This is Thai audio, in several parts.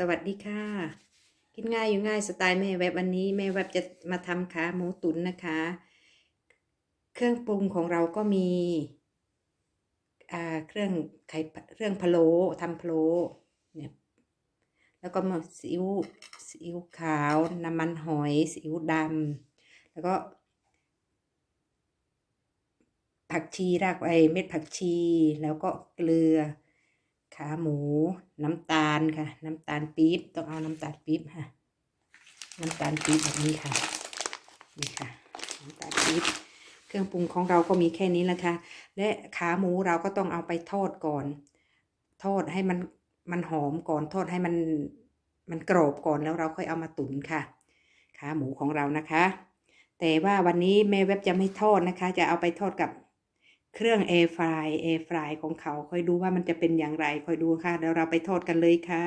สวัสดีค่ะ กินง่ายอยู่ง่ายสไตล์แม่แวบวันนี้แม่แวบจะมาทำขาหมูตุ๋นนะคะ เครื่องปรุงของเราก็มีเครื่องไข่เครื่องพะโล้ทำพะโล้เนี่ยแล้วก็มาซีอิ๊วซีอิ๊วขาวน้ำมันหอยซีอิ๊วดำแล้วก็ ผักชีรากไอเม็ดผักชีแล้วก็เกลือ ขาหมู น้ำตาลค่ะ น้ำตาลปี๊บต้องเอาน้ำตาลปี๊บค่ะ น้ำตาลปี๊บแบบนี้ค่ะนี่ค่ะน้ำตาลปี๊บเครื่องปรุงของเราก็มีแค่นี้แหละค่ะ และขาหมูเราก็ต้องเอาไปทอดก่อน ทอดให้มันมันหอมก่อนทอดให้มันมันกรอบก่อนแล้วเราค่อยเอามาตุ๋นค่ะ ขาหมูของเรานะคะ แต่ว่าวันนี้แม่เว็บจะไม่ทอดนะคะ จะเอาไปทอดกับ เครื่อง air fry air fry ของเขาคอยดูว่ามันจะเป็นอย่างไรคอยดูค่ะเดี๋ยวเราไปทอดกันเลยค่ะ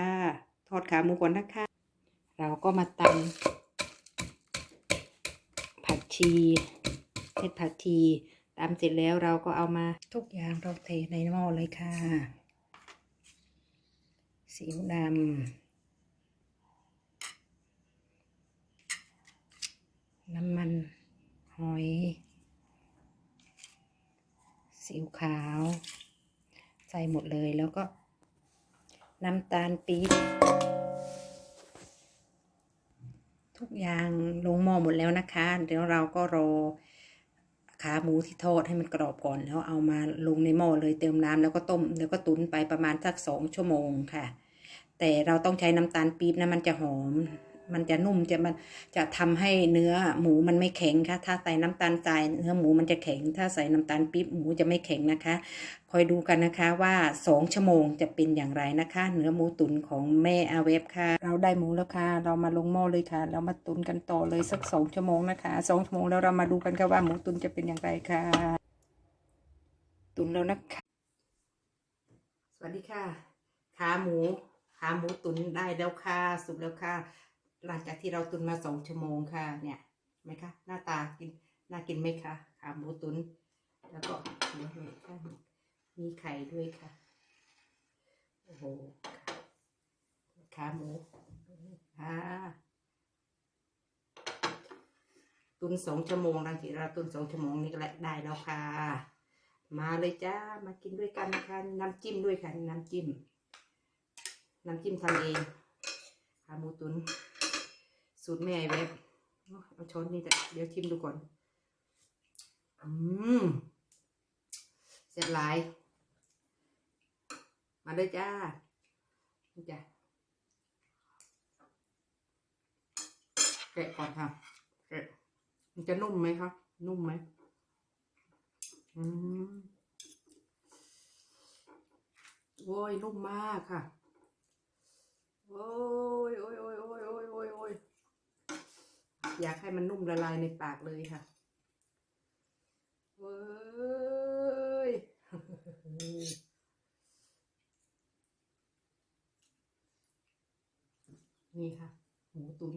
ทอดขาหมูก่อนนะคะ เราก็มาตำผักชีเม็ดผักชีตำเสร็จแล้วเราก็เอามาทุกอย่างเราเทในหม้อเลยค่ะซีดำ น้ำมันหอยซีอิ๊ว ขาว ใส่หมดเลยแล้วก็น้ำตาลปี๊บทุกอย่างลงหม้อหมดแล้วนะคะเดี๋ยวเราก็รอขาหมูที่ทอดให้มันกรอบก่อนแล้วเอามาลงในหม้อเลยเติมน้ำแล้วก็ต้มแล้วก็ตุ๋นไปประมาณสักสองชั่วโมงค่ะ แต่เราต้องใช้น้ำตาลปี๊บนะมันจะหอม มันจะนุ่มจะมันจะทำให้เนื้อหมูมันไม่แข็งค่ะ ถ้าใส่น้ำตาลทรายเนื้อหมูมันจะแข็ง ถ้าใส่น้ำตาลปี๊บหมูจะไม่แข็งนะคะ คอยดูกันนะคะว่าสองชั่วโมงจะเป็นอย่างไรนะคะ เนื้อหมูตุ๋นของแม่อาเวฟค่ะ เราได้หมูแล้วค่ะ เรามาลงหม้อเลยค่ะ เรามาตุ๋นกันต่อเลยสักสองชั่วโมงนะคะสองชั่วโมงแล้วเรามาดูกันค่ะว่าหมูตุ๋นจะเป็นอย่างไรค่ะ ตุ๋นแล้วนะคะ สวัสดีค่ะ ขาหมูขาหมูตุ๋นได้แล้วค่ะ สุกแล้วค่ะ หลังจากที่เราตุ๋นมาสองชั่วโมงค่ะ เนี่ยไหมคะหน้าตากินน่ากินไหมคะขาหมูตุ๋นแล้วก็เดี๋ยวดูค่ะมีไข่ด้วยค่ะโอ้โหขาหมูค่ะตุนสองชั่วโมงหลังจากเราตุนสองชั่วโมงนี้ก็ได้แล้วค่ะ มาเลยจ้ามากินด้วยกันนะคะน้ำจิ้มด้วยค่ะน้ำจิ้มน้ำจิ้มทำเองขาหมูตุน สูตรแม่ไอ้เว็บเอาช้อนนี่แต่เดี๋ยวชิมดูก่อน อืมเสร็จหลาย มาเลยจ้าจ้ะแกะก่อนค่ะแกะมันจะนุ่มไหมครับนุ่มไหมอืมโอ้ยนุ่มมากค่ะ โอ้ยโอ้ยโอ้ยโอ้ยโอ้ยโอ้ยโอ้ย อยากให้มันนุ่มละลายในปากเลยค่ะเว้ยนี่ค่ะ หมูตุ๋น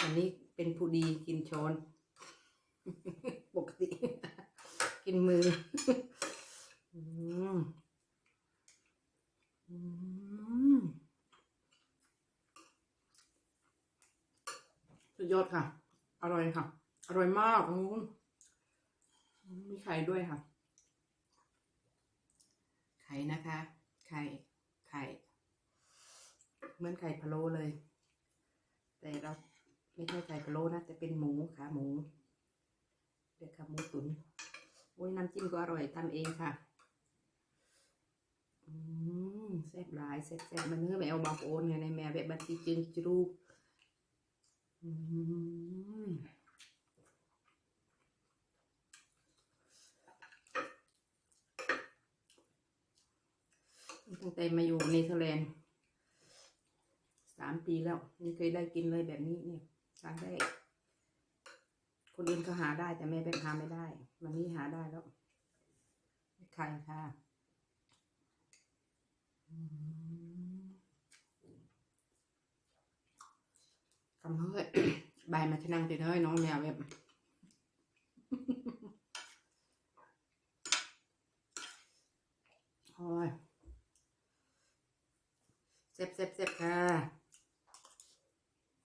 อันนี้เป็นผู้ดีกินช้อน ปกติ กินมือ อืมอืมสุดยอดค่ะ อร่อยค่ะ อร่อยมากมมีไข่ด้วยค่ะ ไข่นะคะ ไข่ ไข่ เหมือนไข่พะโล้เลย แต่เราไม่ใช่ไข่พะโล้นะแต่เป็นหมูขาหมู เด็กขาหมูตุ๋นโอ้ยน้ำจิ้มก็อร่อยทำเองค่ะ แซ่บหลายแซ่บแซ่บมันเนื้อแมวบางโอนไงในแมวแบบบัตรจึงจรูกอืมตั้งแต่มาอยู่เนเธอร์แลนด์สามปีแล้วไม่เคยได้กินเลยแบบนี้เนี่ยครั้งแรกคนอื่นเขาหาได้แต่แม่เป็นหาไม่ได้ วันนี้หาได้แล้วไข่ค่ะ กำเฮ้ยบายมาชนั่งติดเฮ้ยน้องแมวแบบโอ้ยเจ็บเจ็บเจ็บ